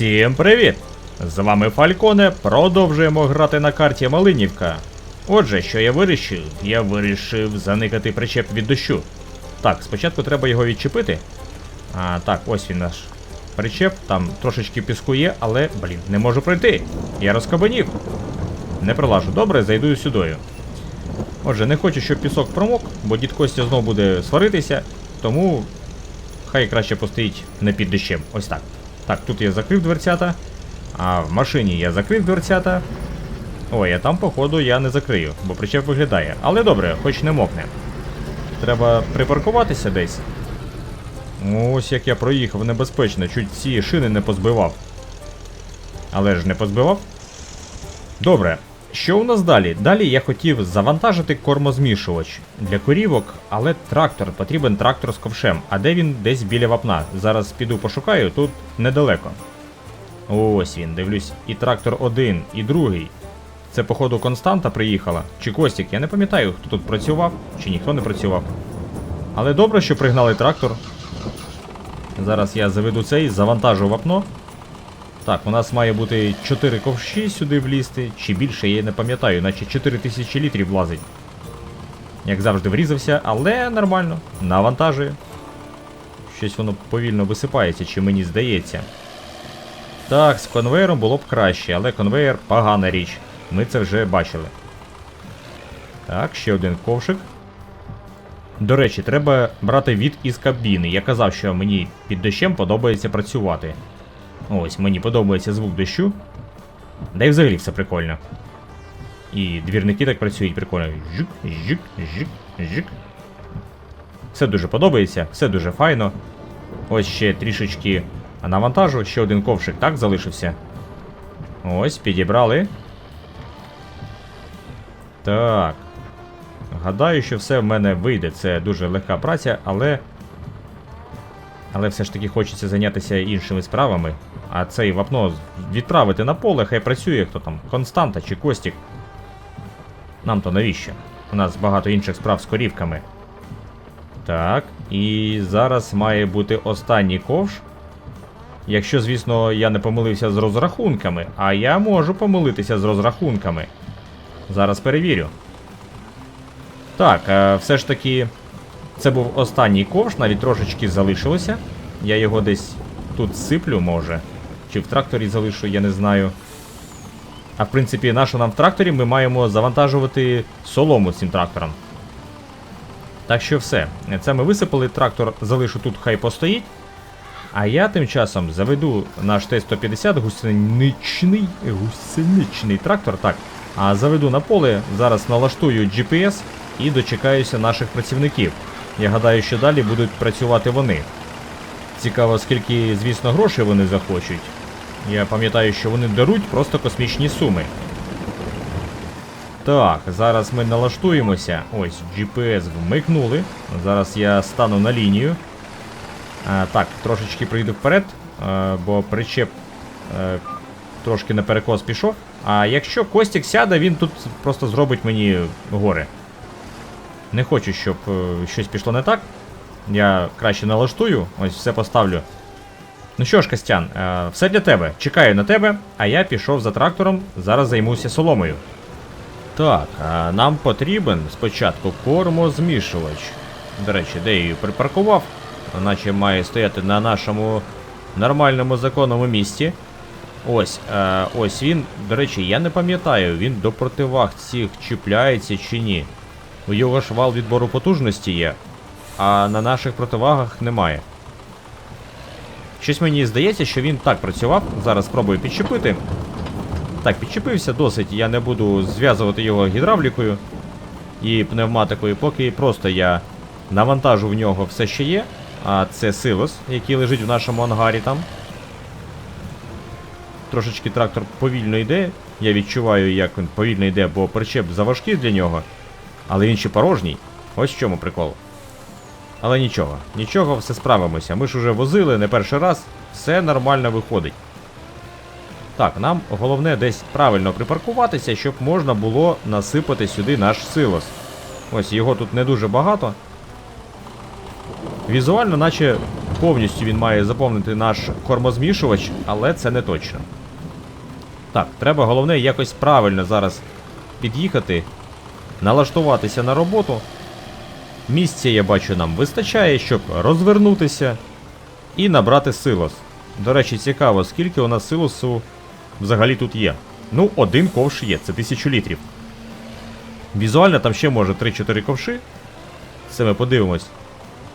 Всім привіт! З вами Фальконе. Продовжуємо грати на карті Малинівка. Отже, що я вирішив? Я вирішив заникати причеп від дощу. Так, спочатку треба його відчепити. А, так, ось він наш причеп. Там трошечки піску є, але, блін, не можу пройти. Я розкабанів. Не пролажу. Добре, зайду сюдою. Отже, не хочу, щоб пісок промок, бо дід Костя знову буде сваритися, тому хай краще постоїть не під дощем. Ось так. Так, тут я закрив дверцята, а в машині я закрив дверцята. Ой, а там, походу, я не закрию, бо причеп виглядає. Але добре, хоч не мокне. Треба припаркуватися десь. Ось як я проїхав небезпечно, чуть ці шини не позбивав. Але ж не позбивав. Добре. Що у нас далі? Далі я хотів завантажити кормозмішувач для корівок, але трактор, потрібен трактор з ковшем. А де він десь біля вапна? Зараз піду пошукаю, тут недалеко. Ось він, дивлюсь, і трактор один, і другий. Це, походу, Константа приїхала. Чи Костік, я не пам'ятаю, хто тут працював, чи ніхто не працював. Але добре, що пригнали трактор. Зараз я заведу цей, завантажу вапно. Так, у нас має бути 4 ковші сюди влізти, чи більше, я не пам'ятаю, наче 4000 літрів влазить. Як завжди врізався, але нормально, навантажує. Щось воно повільно висипається, чи мені здається. Так, з конвейером було б краще, але конвейер погана річ. Ми це вже бачили. Так, ще один ковшик. До речі, треба брати від із кабіни. Я казав, що мені під дощем подобається працювати. Ось, мені подобається звук дощу. Да й взагалі все прикольно. І двірники так працюють прикольно. Жик, жик, жик, жик. Все дуже подобається, все дуже файно. Ось ще трішечки навантажу, ще один ковшик так залишився. Ось, підібрали. Так. Гадаю, що все в мене вийде. Це дуже легка праця, але. Але все ж таки хочеться зайнятися іншими справами. А цей вапно відправити на поле, хай працює хто там, Константа чи Костік. Нам то навіщо? У нас багато інших справ з корівками. Так, і зараз має бути останній ковш. Якщо, звісно, я не помилився з розрахунками, а я можу помилитися з розрахунками. Зараз перевірю. Так, е, все ж таки, це був останній ковш, навіть трошечки залишилося. Я його десь тут сиплю, може. Чи в тракторі залишу, я не знаю. А в принципі, нащо нам в тракторі ми маємо завантажувати солому цим трактором. Так що все. Це ми висипали, трактор залишу тут, хай постоїть. А я тим часом заведу наш Т-150 гусеничний гусеничний трактор. Так. А заведу на поле, зараз налаштую GPS і дочекаюся наших працівників. Я гадаю, що далі будуть працювати вони. Цікаво, скільки, звісно, грошей вони захочуть. Я пам'ятаю, що вони даруть просто космічні суми. Так, зараз ми налаштуємося. Ось, GPS вмикнули. Зараз я стану на лінію. А, так, трошечки прийду вперед, а, бо причеп а, трошки на перекос пішов. А якщо Костік сяде, він тут просто зробить мені гори. Не хочу, щоб е, щось пішло не так. Я краще налаштую, ось все поставлю. Ну що ж, Костян, е, все для тебе. Чекаю на тебе, а я пішов за трактором, зараз займуся соломою. Так, а нам потрібен спочатку кормозмішувач. До речі, де її припаркував, наче має стояти на нашому нормальному законному місці. Ось, е, ось він. До речі, я не пам'ятаю, він до противаг цих чіпляється чи ні. У його ж вал відбору потужності є, а на наших противагах немає. Щось мені здається, що він так працював. Зараз спробую підчепити. Так, підчепився досить, я не буду зв'язувати його гідравлікою і пневматикою, поки просто я навантажу в нього все, що є. А це силос, який лежить в нашому ангарі там. Трошечки трактор повільно йде. Я відчуваю, як він повільно йде, бо причеп заважкий для нього. Але він ще порожній. Ось в чому прикол. Але нічого, нічого, все справимося. Ми ж уже возили не перший раз, все нормально виходить. Так, нам головне десь правильно припаркуватися, щоб можна було насипати сюди наш силос. Ось його тут не дуже багато. Візуально, наче повністю він має заповнити наш кормозмішувач, але це не точно. Так, треба головне якось правильно зараз під'їхати, налаштуватися на роботу. Місця, я бачу, нам вистачає, щоб розвернутися і набрати силос. До речі, цікаво, скільки у нас силосу взагалі тут є. Ну, один ковш є, це 1000 літрів. Візуально там ще може 3-4 ковши. Це ми подивимось.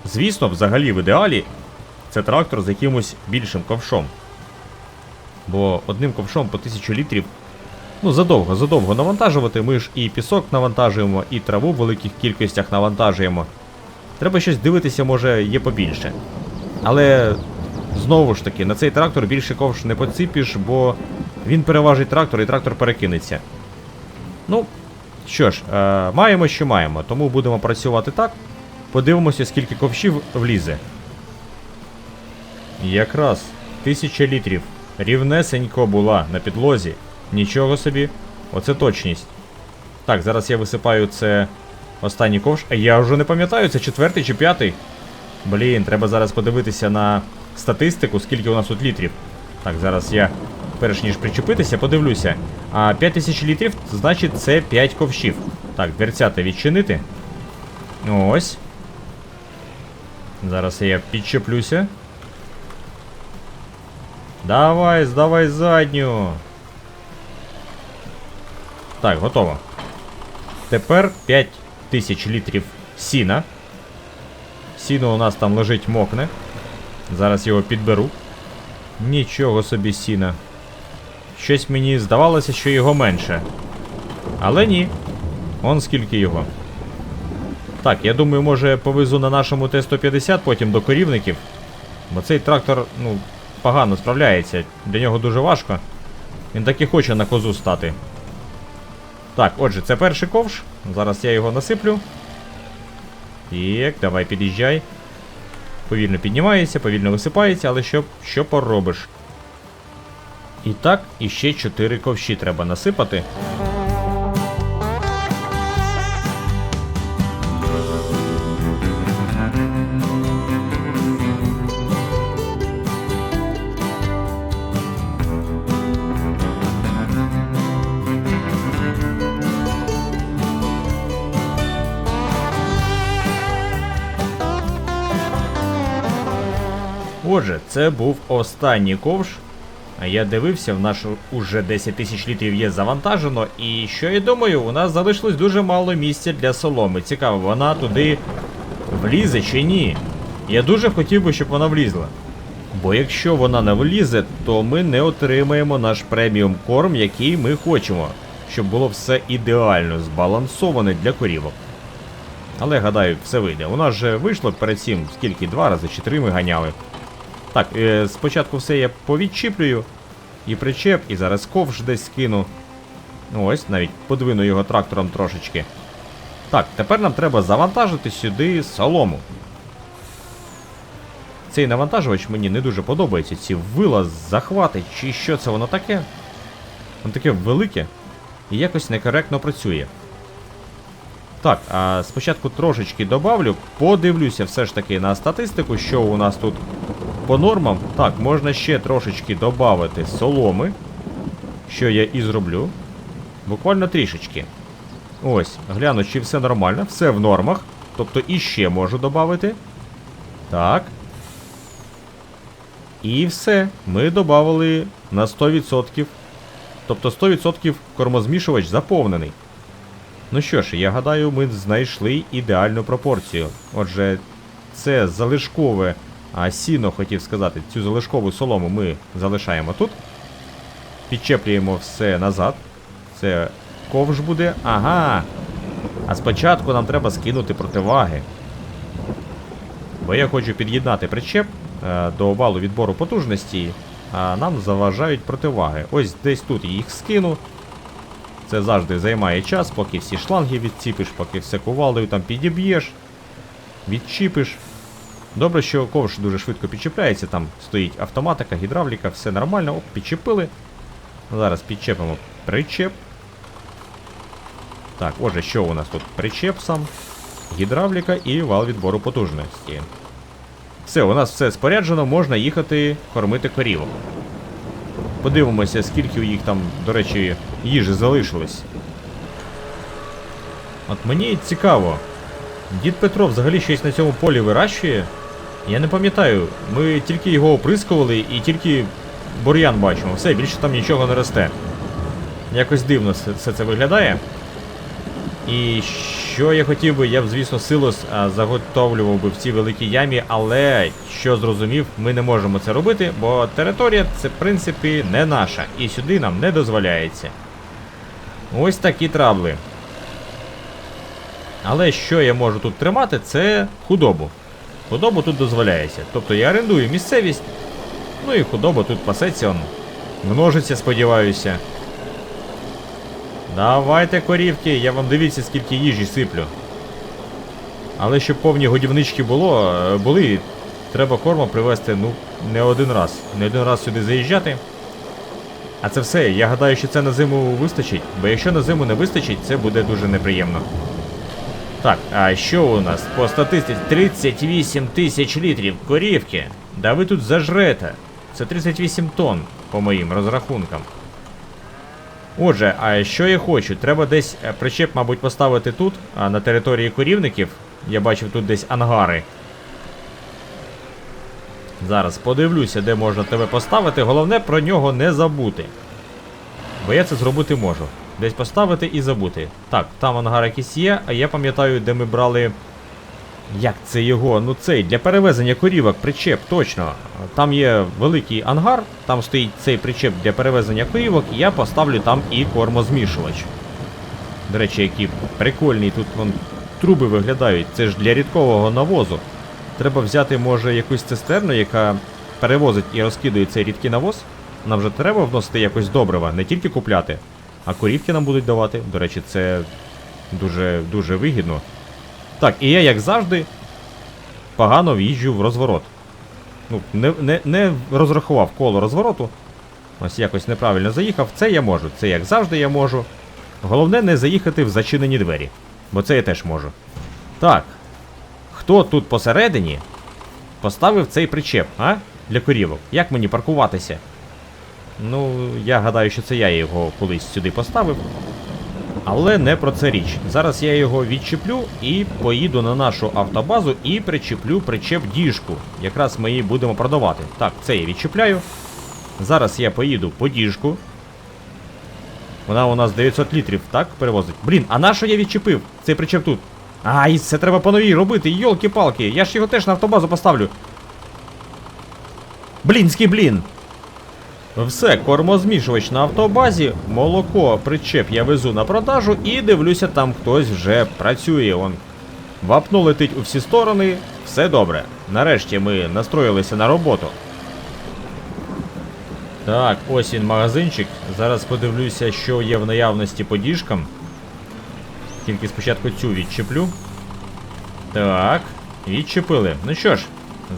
Звісно, взагалі в ідеалі це трактор з якимось більшим ковшом. Бо одним ковшом по 1000 літрів. Ну, задовго, задовго навантажувати. Ми ж і пісок навантажуємо, і траву в великих кількостях навантажуємо. Треба щось дивитися, може, є побільше. Але знову ж таки, на цей трактор більше ковш не поціпіш, бо він переважить трактор і трактор перекинеться. Ну, що ж, е, маємо, що маємо, тому будемо працювати так. Подивимося, скільки ковшів влізе. Якраз тисяча літрів. Рівнесенько була на підлозі. Нічого собі. Оце точність. Так, зараз я висипаю це останній ковш. А я вже не пам'ятаю, це четвертий чи п'ятий. Блін, треба зараз подивитися на статистику, скільки у нас тут літрів. Так, зараз я, перш ніж причепитися, подивлюся. А 5000 літрів, значить це 5 ковшів. Так, дверцята відчинити. Ось. Зараз я підчеплюся. Давай, здавай задню. Так, готово. Тепер 5000 літрів сіна. Сіно у нас там лежить мокне. Зараз його підберу. Нічого собі сіна. Щось мені здавалося, що його менше. Але ні. Он скільки його. Так, я думаю, може повезу на нашому Т-150 потім до корівників. Бо цей трактор, ну, погано справляється. Для нього дуже важко. Він так і хоче на козу стати. Так, отже, це перший ковш. Зараз я його насиплю. Так, давай під'їжджай. Повільно піднімається, повільно висипається, але що, що поробиш? І так, іще 4 ковші треба насипати. Отже, це був останній ковш. Я дивився, в наш уже 10 тисяч літрів є завантажено. І що я думаю, у нас залишилось дуже мало місця для соломи. Цікаво, вона туди влізе чи ні. Я дуже хотів би, щоб вона влізла. Бо якщо вона не влізе, то ми не отримаємо наш преміум корм, який ми хочемо. Щоб було все ідеально збалансоване для корівок. Але гадаю, все вийде. У нас же вийшло перед цим скільки два рази чи три ми ганяли. Так, е, спочатку все я повідчіплюю. І причеп, і зараз ковш десь скину. Ну ось, навіть подвину його трактором трошечки. Так, тепер нам треба завантажити сюди солому. Цей навантажувач мені не дуже подобається. Ці вила, захвати, чи що це воно таке? Воно таке велике і якось некоректно працює. Так, а спочатку трошечки добавлю, подивлюся все ж таки на статистику, що у нас тут по нормам. Так, можна ще трошечки додати соломи, що я і зроблю. Буквально трішечки. Ось, гляну, чи все нормально, все в нормах. Тобто іще можу додати. Так. І все. Ми додали на 100%. Тобто 100% кормозмішувач заповнений. Ну що ж, я гадаю, ми знайшли ідеальну пропорцію. Отже, це залишкове, а сіно хотів сказати, цю залишкову солому ми залишаємо тут. Підчеплюємо все назад. Це ковш буде. Ага. А спочатку нам треба скинути противаги. Бо я хочу під'єднати причеп е, до валу відбору потужності, а нам заважають противаги. Ось десь тут їх скину. Це завжди займає час, поки всі шланги відціпиш, поки все кувалдою там підіб'єш, відчіпиш. Добре, що ковш дуже швидко підчіпляється, там стоїть автоматика, гідравліка, все нормально, оп, підчепили. Зараз підчепимо причеп. Так, отже, що у нас тут? Причеп сам, гідравліка і вал відбору потужності. Все, у нас все споряджено, можна їхати кормити корівок. Подивимося, скільки у їх там, до речі, їжі залишилось. От мені цікаво. Дід Петро взагалі щось на цьому полі вирощує. Я не пам'ятаю, ми тільки його оприскували і тільки бур'ян бачимо. Все, більше там нічого не росте. Якось дивно все, це виглядає. І що я хотів би, я б, звісно, силос заготовлював би в цій великій ямі, але що зрозумів, ми не можемо це робити, бо територія це, в принципі, не наша, і сюди нам не дозволяється. Ось такі трабли. Але що я можу тут тримати, це худобу. Худобу тут дозволяється. Тобто я орендую місцевість, ну і худоба тут пасеться, он, множиться, сподіваюся. Давайте корівки, я вам дивіться, скільки їжі сиплю. Але щоб повні годівнички було, е, були, треба корма привезти, ну, не один раз. Не один раз сюди заїжджати. А це все. Я гадаю, що це на зиму вистачить, бо якщо на зиму не вистачить, це буде дуже неприємно. Так, а що у нас? По статистиці 38 тисяч літрів корівки. Да ви тут зажрете. Це 38 тонн, по моїм розрахункам. Отже, а що я хочу? Треба десь е, причеп, мабуть, поставити тут, на території корівників. Я бачив тут десь ангари. Зараз подивлюся, де можна тебе поставити. Головне про нього не забути. Бо я це зробити можу. Десь поставити і забути. Так, там ангар якийсь є, а я пам'ятаю, де ми брали. Як це його? Ну цей для перевезення корівок причеп, точно. Там є великий ангар, там стоїть цей причеп для перевезення корівок, і я поставлю там і кормозмішувач. До речі, які прикольні тут вон, труби виглядають. Це ж для рідкового навозу. Треба взяти, може, якусь цистерну, яка перевозить і розкидує цей рідкий навоз. Нам вже треба вносити якось добрива, не тільки купляти, а корівки нам будуть давати. До речі, це дуже дуже вигідно. Так, і я, як завжди, погано в'їжджу в розворот. Ну, не, не, не розрахував коло розвороту. Ось якось неправильно заїхав. Це я можу. Це як завжди я можу. Головне не заїхати в зачинені двері. Бо це я теж можу. Так. Хто тут посередині поставив цей причеп, а? Для корівок. Як мені паркуватися? Ну, я гадаю, що це я його колись сюди поставив. Але не про це річ. Зараз я його відчеплю і поїду на нашу автобазу і причеплю причеп діжку. Якраз ми її будемо продавати. Так, це я відчепляю. Зараз я поїду по діжку. Вона у нас 900 літрів, так, перевозить. Блін, а на що я відчепив? Цей причеп тут. Ай, це треба по новій робити, йолки-палки. Я ж його теж на автобазу поставлю. Блінський блін. Все, кормозмішувач на автобазі, молоко, причеп я везу на продажу і дивлюся, там хтось вже працює. Он вапно летить у всі сторони, все добре. Нарешті ми настроїлися на роботу. Так, ось він магазинчик. Зараз подивлюся, що є в наявності по діжкам. Тільки спочатку цю відчеплю. Так, відчепили. Ну що ж,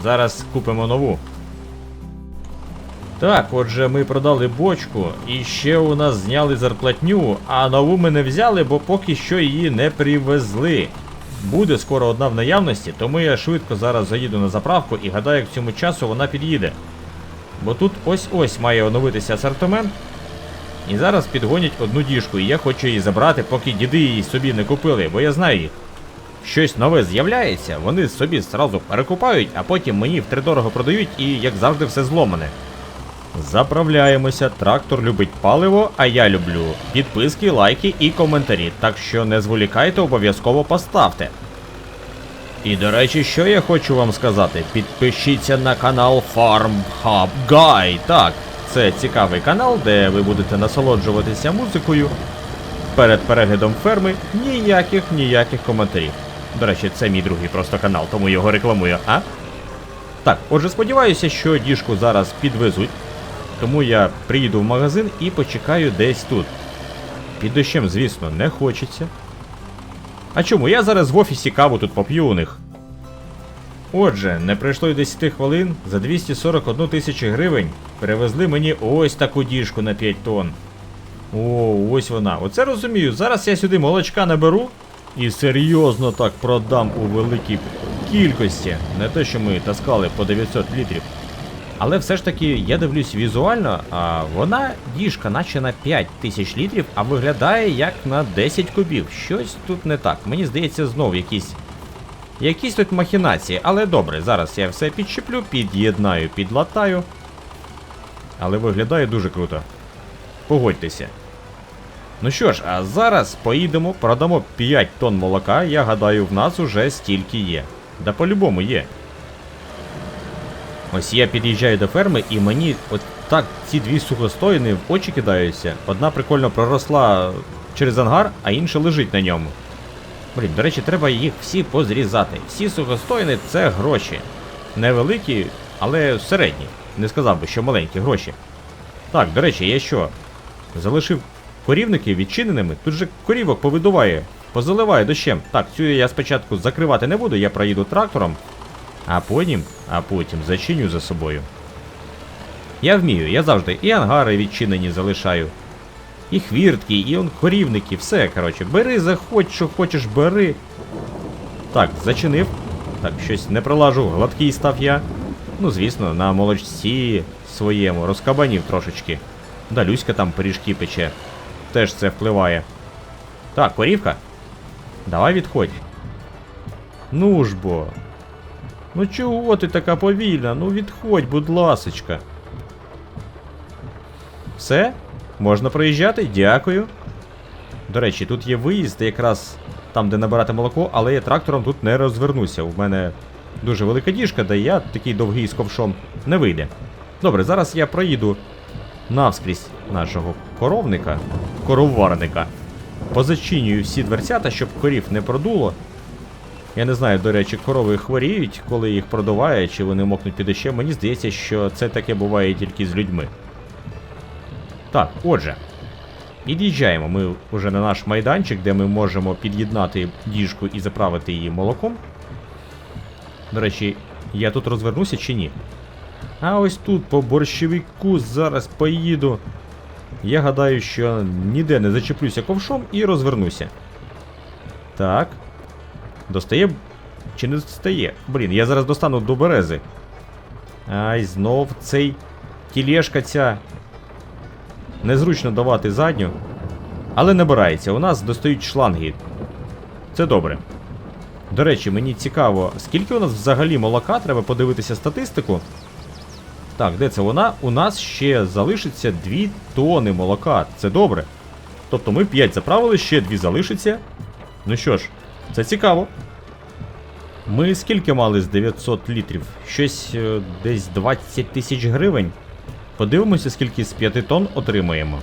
зараз купимо нову. Так, отже, ми продали бочку, і ще у нас зняли зарплатню, а нову ми не взяли, бо поки що її не привезли. Буде скоро одна в наявності, тому я швидко зараз заїду на заправку і гадаю, як цьому часу вона під'їде. Бо тут ось-ось має оновитися асортимент. І зараз підгонять одну діжку, і я хочу її забрати, поки діди її собі не купили, бо я знаю їх. Щось нове з'являється, вони собі зразу перекупають, а потім мені втридорого продають і, як завжди, все зломане. Заправляємося, трактор любить паливо, а я люблю підписки, лайки і коментарі. Так що не зволікайте, обов'язково поставте. І до речі, що я хочу вам сказати, підпишіться на канал Farm Hub Guy. Так, це цікавий канал, де ви будете насолоджуватися музикою. Перед переглядом ферми ніяких ніяких коментарів. До речі, це мій другий просто канал, тому його рекламую, а? Так, отже, сподіваюся, що діжку зараз підвезуть. Тому я приїду в магазин і почекаю десь тут. Під дощем, звісно, не хочеться. А чому? Я зараз в офісі каву тут поп'ю у них. Отже, не пройшло й 10 хвилин, за 241 тисячу гривень привезли мені ось таку діжку на 5 тонн. О, ось вона. Оце розумію. Зараз я сюди молочка наберу і серйозно так продам у великій кількості. Не те, що ми таскали по 900 літрів. Але все ж таки, я дивлюсь візуально, а вона діжка, наче на 5000 літрів, а виглядає як на 10 кубів. Щось тут не так. Мені здається, знов якісь. Якісь тут махінації, але добре, зараз я все підщеплю, під'єднаю, підлатаю. Але виглядає дуже круто. Погодьтеся. Ну що ж, а зараз поїдемо, продамо 5 тонн молока. Я гадаю, в нас уже стільки є. Да по-любому є. Ось я під'їжджаю до ферми, і мені от так ці дві сухостоїни в очі кидаються. Одна прикольно проросла через ангар, а інша лежить на ньому. Блін, до речі, треба їх всі позрізати. Всі сухостоїни це гроші. Невеликі, але середні. Не сказав би, що маленькі гроші. Так, до речі, я що? Залишив корівники відчиненими. Тут же корівок повидуває, позаливає дощем. Так, цю я спочатку закривати не буду, я проїду трактором, а потім, а потім зачиню за собою. Я вмію, я завжди і ангари відчинені залишаю. І хвіртки, і он корівники, все, коротше, бери, заходь, що хочеш, бери. Так, зачинив. Так, щось не пролажу, гладкий став я. Ну, звісно, на молочці своєму розкабанів трошечки. Да, Люська там пиріжки пече. Теж це впливає. Так, корівка. Давай відходь. Ну ж бо. Ну чого ти така повільна? Ну відходь, будь ласочка. Все? Можна проїжджати? Дякую. До речі, тут є виїзд якраз там, де набирати молоко, але я трактором тут не розвернуся. У мене дуже велика діжка, де я такий довгий з ковшом не вийде. Добре, зараз я проїду навскрізь нашого коровника, короварника. Позачинюю всі дверцята, щоб корів не продуло. Я не знаю, до речі, корови хворіють, коли їх продуває, чи вони мокнуть під дощем. Мені здається, що це таке буває тільки з людьми. Так, отже, під'їжджаємо ми вже на наш майданчик, де ми можемо під'єднати діжку і заправити її молоком. До речі, я тут розвернуся чи ні? А ось тут по борщовику зараз поїду. Я гадаю, що ніде не зачеплюся ковшом і розвернуся. Так. Достає. Чи не достає? Блін, я зараз достану до берези. Ай, знов цей тілешка ця. Незручно давати задню. Але набирається. У нас достають шланги. Це добре. До речі, мені цікаво, скільки у нас взагалі молока, треба подивитися статистику. Так, де це вона? У нас ще залишиться 2 тони молока. Це добре. Тобто ми 5 заправили, ще 2 залишиться. Ну що ж, це цікаво. Ми скільки мали з 900 літрів? Щось е, десь 20 тисяч гривень. Подивимося, скільки з 5 тонн отримаємо.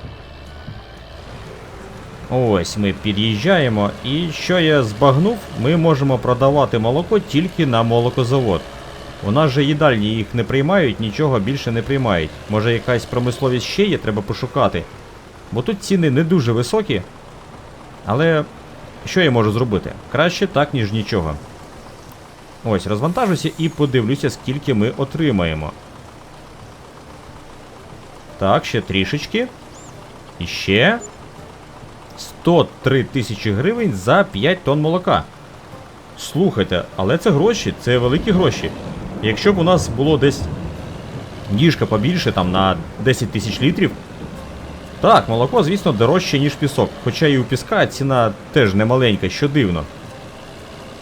Ось ми під'їжджаємо, і що я збагнув, ми можемо продавати молоко тільки на молокозавод. У нас же їдальні їх не приймають, нічого більше не приймають. Може якась промисловість ще є, треба пошукати. Бо тут ціни не дуже високі. Але що я можу зробити? Краще так, ніж нічого. Ось, розвантажуся і подивлюся, скільки ми отримаємо. Так, ще трішечки. І ще. 103 тисячі гривень за 5 тонн молока. Слухайте, але це гроші, це великі гроші. Якщо б у нас було десь діжка побільше, там на 10 тисяч літрів. Так, молоко, звісно, дорожче, ніж пісок. Хоча і у піска ціна теж немаленька, що дивно.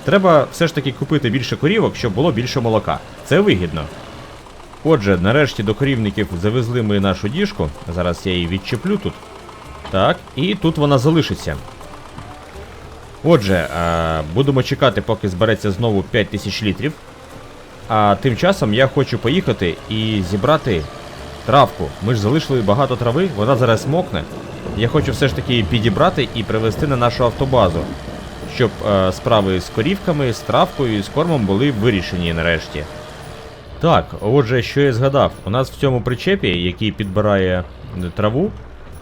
Треба все ж таки купити більше корівок, щоб було більше молока. Це вигідно. Отже, нарешті до корівників завезли ми нашу діжку. Зараз я її відчеплю тут. Так, і тут вона залишиться. Отже, будемо чекати, поки збереться знову 5000 літрів. А тим часом я хочу поїхати і зібрати травку. Ми ж залишили багато трави, вона зараз мокне. Я хочу все ж таки підібрати і привезти на нашу автобазу, щоб е, справи з корівками, з травкою і з кормом були вирішені нарешті. Так, отже, що я згадав, у нас в цьому причепі, який підбирає е, траву,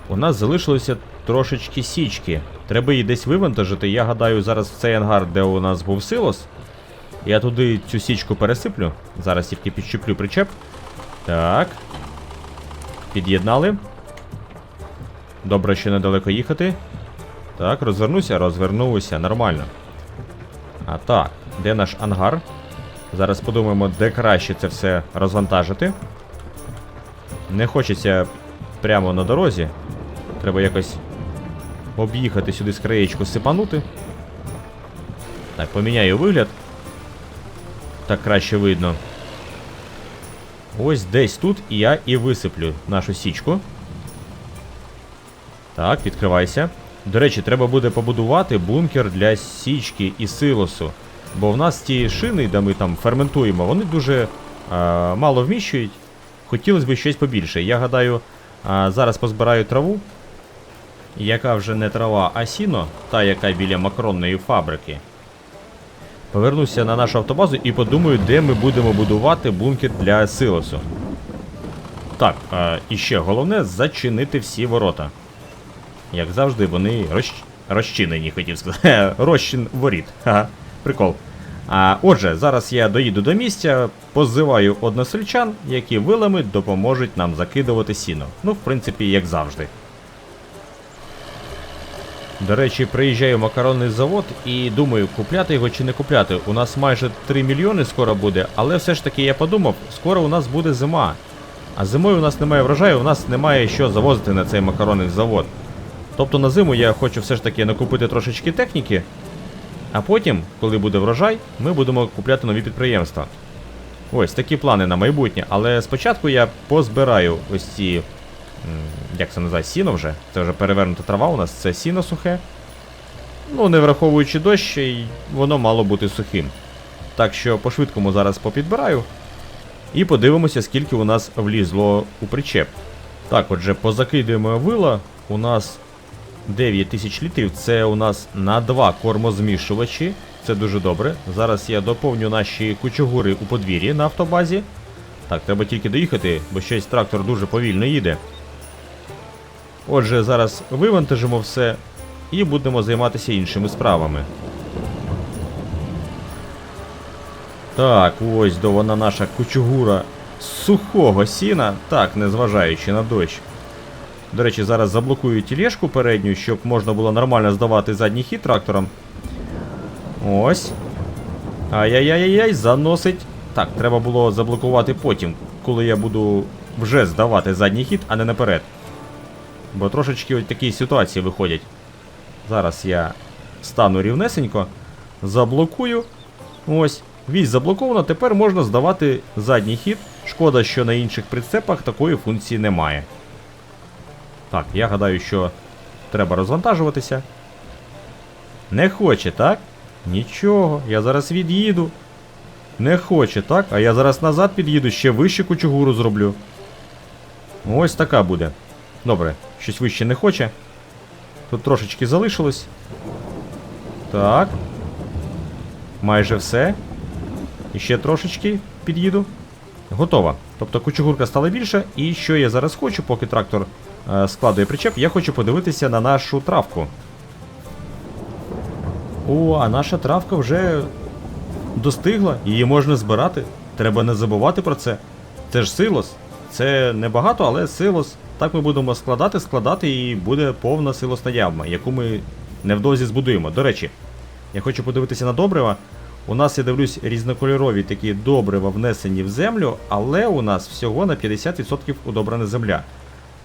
у нас залишилося трошечки січки. Треба її десь вивантажити. Я гадаю, зараз в цей ангар, де у нас був силос. Я туди цю січку пересиплю. Зараз тільки підщеплю причеп. Так. Під'єднали. Добре, що недалеко їхати. Так, розвернуся, розвернувся, нормально. А так, де наш ангар? Зараз подумаємо, де краще це все розвантажити. Не хочеться прямо на дорозі. Треба якось об'їхати сюди з краєчку, сипанути. Так, поміняю вигляд. Так краще видно. Ось десь тут я і висиплю нашу січку. Так, відкривайся. До речі, треба буде побудувати бункер для січки і силосу. Бо в нас ті шини, де ми там ферментуємо, вони дуже а, мало вміщують. Хотілося б щось побільше. Я гадаю, а, зараз позбираю траву, яка вже не трава, а сіно, та яка біля макронної фабрики. Повернуся на нашу автобазу і подумаю, де ми будемо будувати бункер для силосу. Так, а, і ще головне зачинити всі ворота. Як завжди, вони розч... розчинені, хотів сказати. Розчин воріт. Ха, прикол. А, отже, зараз я доїду до місця, позиваю односельчан, які вилами допоможуть нам закидувати сіно. Ну, в принципі, як завжди. До речі, приїжджаю в макаронний завод і думаю, купляти його чи не купляти. У нас майже 3 мільйони скоро буде, але все ж таки я подумав, скоро у нас буде зима. А зимою у нас немає врожаю, у нас немає що завозити на цей макаронний завод. Тобто на зиму я хочу все ж таки накупити трошечки техніки, а потім, коли буде врожай, ми будемо купляти нові підприємства. Ось такі плани на майбутнє. Але спочатку я позбираю ось ці. Як це називається, сіно вже. Це вже перевернута трава у нас, це сіно сухе. Ну, не враховуючи дощ, воно мало бути сухим. Так що по-швидкому зараз попідбираю. І подивимося, скільки у нас влізло у причеп. Так, отже, позакидуємо вила. У нас 9 тисяч літрів. Це у нас на 2 кормозмішувачі. Це дуже добре. Зараз я доповню наші кучугури у подвір'ї на автобазі. Так, треба тільки доїхати, бо щось трактор дуже повільно їде. Отже, зараз вивантажимо все і будемо займатися іншими справами. Так, ось до вона наша кучугура сухого сіна, так, незважаючи на дощ. До речі, зараз заблокую тілешку передню, щоб можна було нормально здавати задній хід трактором. Ось. Ай-яй-яй-яй, заносить. Так, треба було заблокувати потім, коли я буду вже здавати задній хід, а не наперед. Бо трошечки ось такі ситуації виходять. Зараз я стану рівнесенько, заблокую. Ось. Вісь заблоковано, тепер можна здавати задній хід. Шкода, що на інших прицепах такої функції немає. Так, я гадаю, що треба розвантажуватися. Не хоче, так? Нічого, я зараз від'їду. Не хоче, так? А я зараз назад під'їду, ще вище кучугуру зроблю. Ось така буде. Добре, щось вище не хоче. Тут трошечки залишилось. Так. Майже все. І ще трошечки під'їду. Готово. Тобто кучугурка стала більше. І що я зараз хочу, поки трактор е, складує причеп, я хочу подивитися на нашу травку. О, а наша травка вже достигла, її можна збирати. Треба не забувати про це. Це ж силос. Це небагато, але силос. Так ми будемо складати, складати, і буде повна силосна яма, яку ми невдовзі збудуємо. До речі, я хочу подивитися на добрива. У нас, я дивлюсь, різнокольорові такі добрива внесені в землю, але у нас всього на 50% удобрена земля.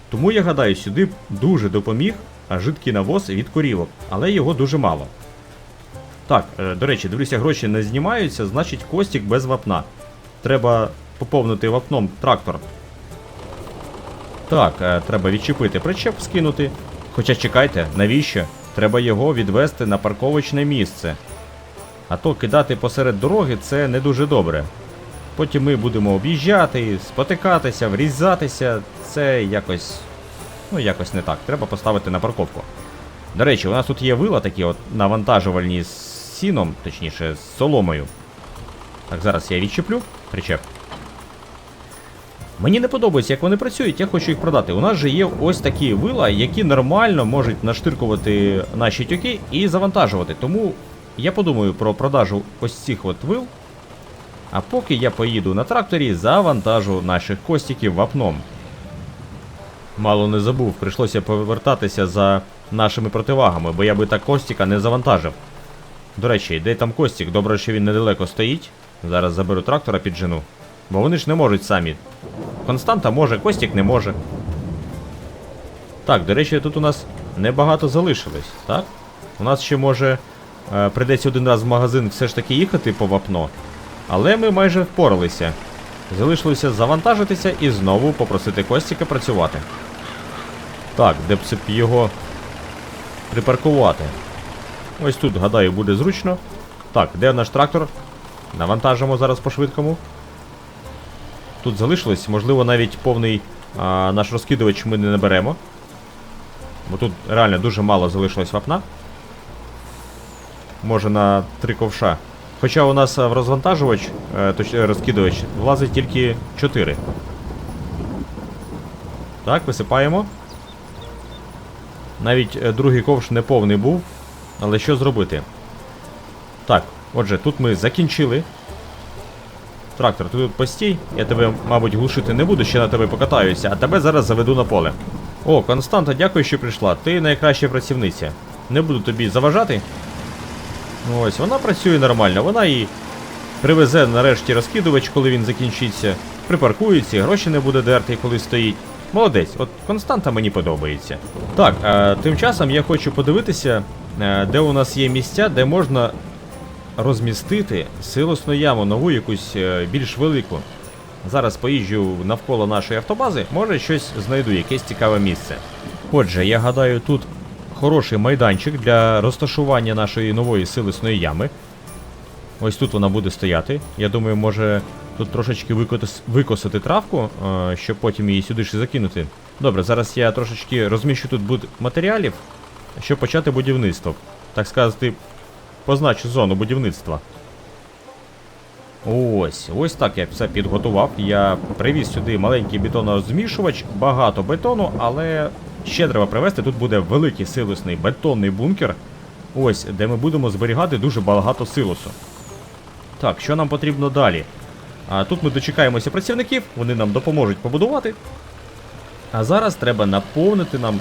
Тому я гадаю, сюди б дуже допоміг жидкий навоз від корівок, але його дуже мало. Так, е, до речі, дивлюся, гроші не знімаються, значить костік без вапна. Треба поповнити вапном трактор. Так, е, треба відчепити причеп, скинути. Хоча чекайте, навіщо? Треба його відвести на парковочне місце. А то кидати посеред дороги це не дуже добре. Потім ми будемо об'їжджати, спотикатися, врізатися. Це якось. Ну, якось не так. Треба поставити на парковку. До речі, у нас тут є вила такі от навантажувальні з сіном, точніше, з соломою. Так, зараз я відчеплю причеп. Мені не подобається, як вони працюють, я хочу їх продати. У нас же є ось такі вила, які нормально можуть наштиркувати наші тюки і завантажувати. Тому я подумаю про продажу ось цих от вил. А поки я поїду на тракторі, завантажу наших костіків вапном. Мало не забув, прийшлося повертатися за нашими противагами, бо я би так Костіка не завантажив. До речі, де там Костік? Добре, що він недалеко стоїть. Зараз заберу трактора під жену. Бо вони ж не можуть самі. Константа може, Костік не може. Так, до речі, тут у нас небагато залишилось, так? У нас ще може е, прийдеться один раз в магазин все ж таки їхати по вапно. Але ми майже впоралися. Залишилося завантажитися і знову попросити Костіка працювати. Так, де б це його припаркувати? Ось тут, гадаю, буде зручно. Так, де наш трактор? Навантажимо зараз по-швидкому. Тут залишилось, можливо, навіть повний а, наш розкидувач ми не наберемо. Бо тут реально дуже мало залишилось вапна. Може на три ковша. Хоча у нас в розвантажувач, е, точніше розкидувач, влазить тільки 4. Так, висипаємо. Навіть е, другий ковш не повний був. Але що зробити? Так, отже, тут ми закінчили. Трактор, ти тут постій, я тебе, мабуть, глушити не буду, ще на тебе покатаюся, а тебе зараз заведу на поле. О, Константа, дякую, що прийшла. Ти найкраща працівниця. Не буду тобі заважати. Ось, вона працює нормально, вона і привезе нарешті розкидувач, коли він закінчиться, припаркується, гроші не буде дерти, коли стоїть. Молодець, от Константа мені подобається. Так, е, тим часом я хочу подивитися, е, де у нас є місця, де можна розмістити силосну яму, нову якусь е, більш велику. Зараз поїжджу навколо нашої автобази, може щось знайду, якесь цікаве місце. Отже, я гадаю, тут хороший майданчик для розташування нашої нової силосної ями. Ось тут вона буде стояти. Я думаю, може тут трошечки викосити травку, е, щоб потім її сюди і закинути. Добре, зараз я трошечки розміщу тут матеріалів, щоб почати будівництво. Так сказати, позначу зону будівництва. Ось, ось так я все підготував. Я привіз сюди маленький бетонозмішувач, багато бетону, але ще треба привезти. Тут буде великий силосний бетонний бункер. Ось, де ми будемо зберігати дуже багато силосу. Так, що нам потрібно далі? А тут ми дочекаємося працівників, вони нам допоможуть побудувати. А зараз треба наповнити нам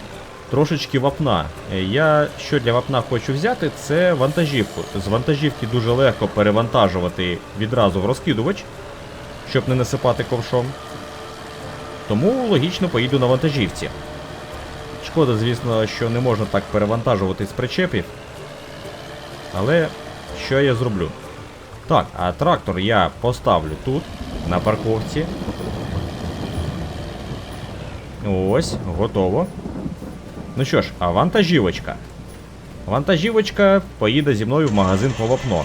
трошечки вапна. Е, Я що для вапна хочу взяти, це вантажівку. З вантажівки дуже легко перевантажувати відразу в розкидувач, щоб не насипати ковшом. Тому логічно поїду на вантажівці. Шкода, звісно, що не можна так перевантажувати з причепів. Але що я зроблю? Так, а трактор я поставлю тут, на парковці. Ось, готово. Ну що ж, а вантажівочка. Вантажівочка поїде зі мною в магазин по вапно.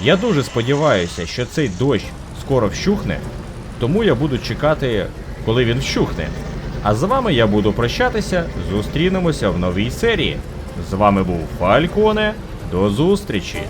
Я дуже сподіваюся, що цей дощ скоро вщухне, тому я буду чекати, коли він вщухне. А з вами я буду прощатися. Зустрінемося в новій серії. З вами був Фальконе. До зустрічі!